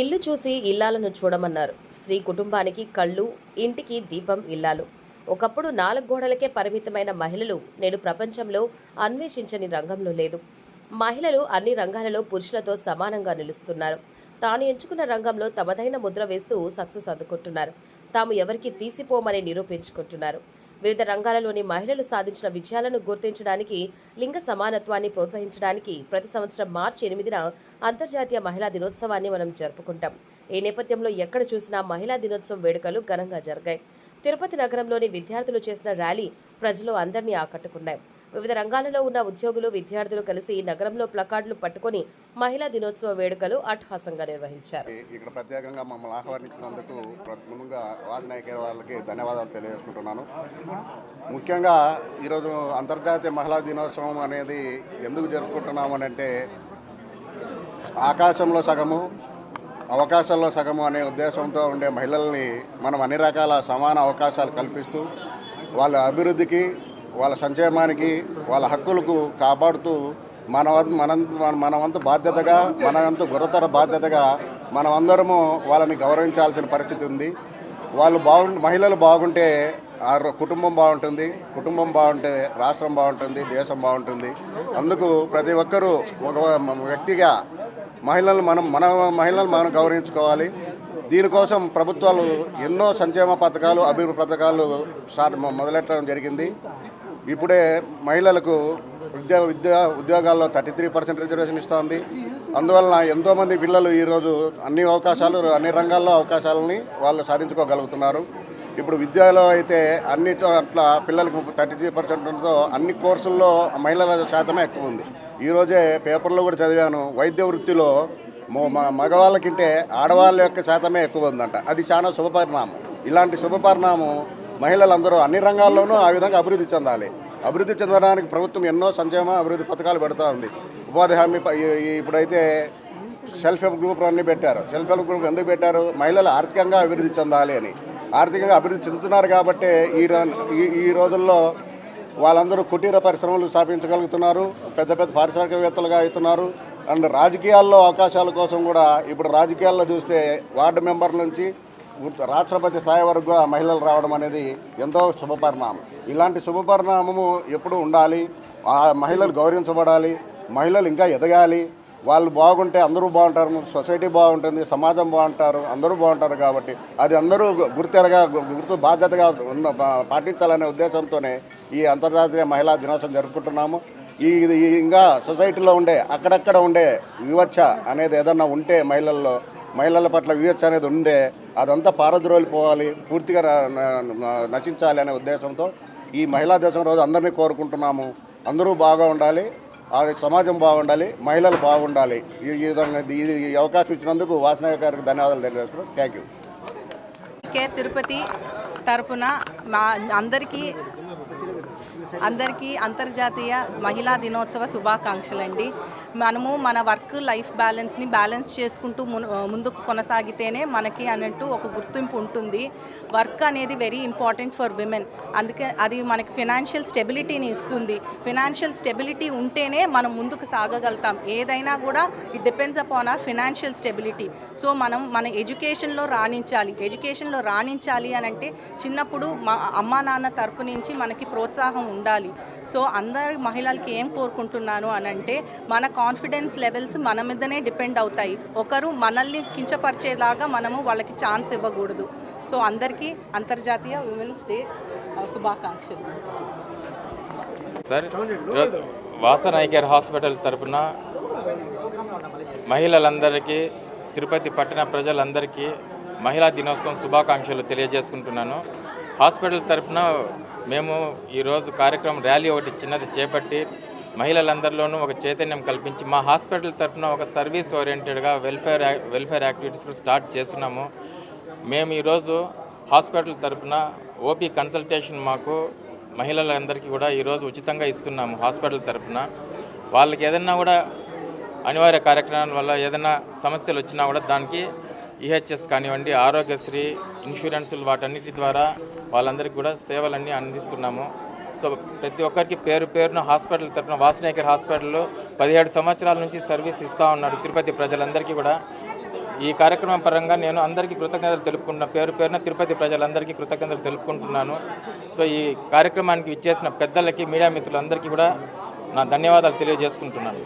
ఇల్లు చూసి ఇల్లాలను చూడమన్నారు. స్త్రీ కుటుంబానికి కళ్ళు ఇంటికి దీపం ఇల్లాలు. ఒకప్పుడు నాలుగు గోడలకే పరిమితమైన మహిళలు నేడు ప్రపంచంలో అన్వేషించని రంగంలో లేదు. మహిళలు అన్ని రంగాలలో పురుషులతో సమానంగా నిలుస్తున్నారు. తాను ఎంచుకున్న రంగంలో తమదైన ముద్ర వేస్తూ సక్సెస్ అందుకుంటున్నారు. తాము ఎవరికి తీసిపోమని నిరూపించుకుంటున్నారు. వివిధ రంగాలలోని మహిళలు సాధించిన విజయాలను గుర్తించడానికి లింగ సమానత్వాన్ని ప్రోత్సహించడానికి ప్రతి సంవత్సరం మార్చి ఎనిమిదిన అంతర్జాతీయ మహిళా దినోత్సవాన్ని మనం జరుపుకుంటాం. ఈ నేపథ్యంలో ఎక్కడ చూసినా మహిళా దినోత్సవం వేడుకలు ఘనంగా జరిగాయి. తిరుపతి నగరంలోని విద్యార్థులు చేసిన ర్యాలీ ప్రజలు అందరినీ ఆకట్టుకున్నాయి. వివిధ రంగాలలో ఉన్న ఉద్యోగులు విద్యార్థులు కలిసి నగరంలో ప్లకార్డులు పట్టుకొని మహిళా దినోత్సవ వేడుకలు అట్టహాసంగా నిర్వహించారు. ఇక్కడ ప్రత్యేకంగా మమ్మల్ని ఆహ్వానించినందుకు ముందుగా వాజనాయక వాళ్ళకి ధన్యవాదాలు తెలియజేసుకుంటున్నాను. ముఖ్యంగా ఈరోజు అంతర్జాతీయ మహిళా దినోత్సవం అనేది ఎందుకు జరుపుకుంటున్నాము అంటే ఆకాశంలో సగము అవకాశాల్లో సగము అనే ఉద్దేశంతో ఉండే మహిళల్ని మనం అన్ని రకాల సమాన అవకాశాలు కల్పిస్తూ వాళ్ళ అభివృద్ధికి వాళ్ళ సంక్షేమానికి వాళ్ళ హక్కులకు కాపాడుతూ మన మన మనవంత బాధ్యతగా మనవంత గురతర గురుతర బాధ్యతగా మనమందరము వాళ్ళని గౌరవించాల్సిన పరిస్థితి ఉంది. వాళ్ళు బాగు మహిళలు బాగుంటే ఆ కుటుంబం బాగుంటుంది కుటుంబం బాగుంటే రాష్ట్రం బాగుంటుంది దేశం బాగుంటుంది. అందుకు ప్రతి ఒక్కరూ ఒక వ్యక్తిగా మహిళలు మనం మన మహిళలు మనం గౌరవించుకోవాలి. దీనికోసం ప్రభుత్వాలు ఎన్నో సంక్షేమ పథకాలు అభివృద్ధి పథకాలు మొదలెట్టడం జరిగింది. ఇప్పుడే మహిళలకు విద్యా విద్యా ఉద్యోగాల్లో థర్టీ త్రీ పర్సెంట్ రిజర్వేషన్ ఇస్తోంది. అందువలన ఎంతోమంది పిల్లలు ఈరోజు అన్ని అవకాశాలు అన్ని రంగాల్లో అవకాశాలని వాళ్ళు సాధించుకోగలుగుతున్నారు. ఇప్పుడు విద్యలో అయితే అన్ని చోట్ల పిల్లలకు థర్టీ త్రీ పర్సెంట్తో అన్ని కోర్సుల్లో మహిళల శాతమే ఎక్కువ ఉంది. ఈరోజే పేపర్లో కూడా చదివాను వైద్య వృత్తిలో మ- మగవాళ్ళకింటే ఆడవాళ్ళ యొక్క శాతమే ఎక్కువ ఉందంట. అది చాలా శుభపరిణామం. ఇలాంటి శుభపరిణామం మహిళలందరూ అన్ని రంగాల్లోనూ ఆ విధంగా అభివృద్ధి చెందాలి. అభివృద్ధి చెందడానికి ప్రభుత్వం ఎన్నో సంక్షేమ అభివృద్ధి పథకాలు పెడతా ఉంది. ఉపాధి హామీ ఇప్పుడైతే సెల్ఫ్ హెల్ప్ గ్రూప్ అన్ని పెట్టారు. సెల్ఫ్ హెల్ప్ గ్రూప్ ఎందుకు పెట్టారు? మహిళలు ఆర్థికంగా అభివృద్ధి చెందాలి అని. ఆర్థికంగా అభివృద్ధి చెందుతున్నారు కాబట్టి ఈ ర- ఈ- ఈ రోజుల్లో వాళ్ళందరూ కుటీర పరిశ్రమలు స్థాపించగలుగుతున్నారు. పెద్ద పెద్ద పారిశ్రామికవేత్తలుగా అవుతున్నారు. అండ్ రాజకీయాల్లో అవకాశాల కోసం కూడా ఇప్పుడు రాజకీయాల్లో చూస్తే వార్డు మెంబర్ నుంచి రాష్ట్రపతి స్థాయి వరకు కూడా మహిళలు రావడం అనేది ఎంతో శుభపరిణామం. ఇలాంటి శుభపరిణామము ఎప్పుడు ఉండాలి. ఆ మహిళలు గౌరవించబడాలి. మహిళలు ఇంకా ఎదగాలి. వాళ్ళు బాగుంటే అందరూ బాగుంటారు. సొసైటీ బాగుంటుంది. సమాజం బాగుంటారు. అందరూ బాగుంటారు కాబట్టి అది అందరూ గుర్తెరగా గుర్తు బాధ్యతగా ఉన్న పాటించాలనే ఉద్దేశంతోనే ఈ అంతర్జాతీయ మహిళా దినోత్సవం జరుపుకుంటున్నాము. ఈ ఈ ఇంకా సొసైటీలో ఉండే అక్కడక్కడ ఉండే వివక్ష అనేది ఏదన్నా ఉంటే మహిళల్లో మహిళల పట్ల వివక్ష అనేది ఉండే అదంతా పారద్రోలిపోవాలి పూర్తిగా నశించాలి అనే ఉద్దేశంతో ఈ మహిళా దివసం రోజు అందరినీ కోరుకుంటున్నాము. అందరూ బాగా ఉండాలి ఆ సమాజం బాగుండాలి మహిళలు బాగుండాలి. ఈ విధంగా ఇది ఈ అవకాశం ఇచ్చినందుకు వాసన గారికి ధన్యవాదాలు తెలియజేస్తున్నాం. Thank you. కే తిరుపతి తరపున మా అందరికీ అందరికీ అంతర్జాతీయ మహిళా దినోత్సవ శుభాకాంక్షలు అండి మనము మన వర్క్ లైఫ్ బ్యాలెన్స్ని బ్యాలెన్స్ చేసుకుంటూ ముందుకు కొనసాగితేనే మనకి అన్నట్టు ఒక గుర్తింపు ఉంటుంది. వర్క్ అనేది వెరీ ఇంపార్టెంట్ ఫర్ విమెన్. అందుకే అది మనకి ఫినాన్షియల్ స్టెబిలిటీని ఇస్తుంది. ఫినాన్షియల్ స్టెబిలిటీ ఉంటేనే మనం ముందుకు సాగగలుగుతాం. ఏదైనా కూడా ఇట్ డిపెండ్స్ అపాన్ ఆ ఫినాన్షియల్ స్టెబిలిటీ. సో మనం మన ఎడ్యుకేషన్లో రాణించాలి. ఎడ్యుకేషన్లో రాణించాలి అని అంటే చిన్నప్పుడు మా అమ్మా నాన్న తరపు నుంచి మనకి ప్రోత్సాహం ఉండాలి. సో అందరి మహిళలకి ఏం కోరుకుంటున్నాను అని అంటే మన కాన్ఫిడెన్స్ లెవెల్స్ మన మీదనే డిపెండ్ అవుతాయి. ఒకరు మనల్ని కించపరిచేలాగా మనము వాళ్ళకి ఛాన్స్ ఇవ్వకూడదు. సో అందరికీ అంతర్జాతీయ ఉమెన్స్ డే శుభాకాంక్షలు. సార్ ఈరోజు వాసన ఐ కేర్ హాస్పిటల్ తరపున మహిళలందరికీ తిరుపతి పట్టణ ప్రజలందరికీ మహిళా దినోత్సవం శుభాకాంక్షలు తెలియజేసుకుంటున్నాను. హాస్పిటల్ తరపున మేము ఈరోజు కార్యక్రమం ర్యాలీ ఒకటి చిన్నది చేపట్టి మహిళలందరిలోనూ ఒక చైతన్యం కల్పించి మా హాస్పిటల్ తరపున ఒక సర్వీస్ ఓరియంటెడ్గా వెల్ఫేర్ వెల్ఫేర్ యాక్టివిటీస్ కూడా స్టార్ట్ చేస్తున్నాము. మేము ఈరోజు హాస్పిటల్ తరపున ఓపీ కన్సల్టేషన్ మాకు మహిళలందరికీ కూడా ఈరోజు ఉచితంగా ఇస్తున్నాము హాస్పిటల్ తరపున. వాళ్ళకి ఏదన్నా కూడా అనివార్య కార్యక్రమాల వల్ల ఏదైనా సమస్యలు వచ్చినా కూడా దానికి ఈహెచ్ఎస్ కానివ్వండి ఆరోగ్యశ్రీ ఇన్సూరెన్సులు వాటన్నిటి ద్వారా వాళ్ళందరికీ కూడా సేవలన్నీ అందిస్తున్నాము. సో ప్రతి ఒక్కరికి పేరు పేరున హాస్పిటల్ తరపున వాసనేకర్ హాస్పిటల్లో పదిహేడు సంవత్సరాల నుంచి సర్వీస్ ఇస్తూ ఉన్నారు తిరుపతి ప్రజలందరికీ కూడా. ఈ కార్యక్రమం పరంగా నేను అందరికీ కృతజ్ఞతలు తెలుపుకుంటున్నా పేరు పేరున తిరుపతి ప్రజలందరికీ కృతజ్ఞతలు తెలుపుకుంటున్నాను. సో ఈ కార్యక్రమానికి ఇచ్చేసిన పెద్దలకి మీడియా మిత్రులందరికీ కూడా నా ధన్యవాదాలు తెలియజేసుకుంటున్నాను.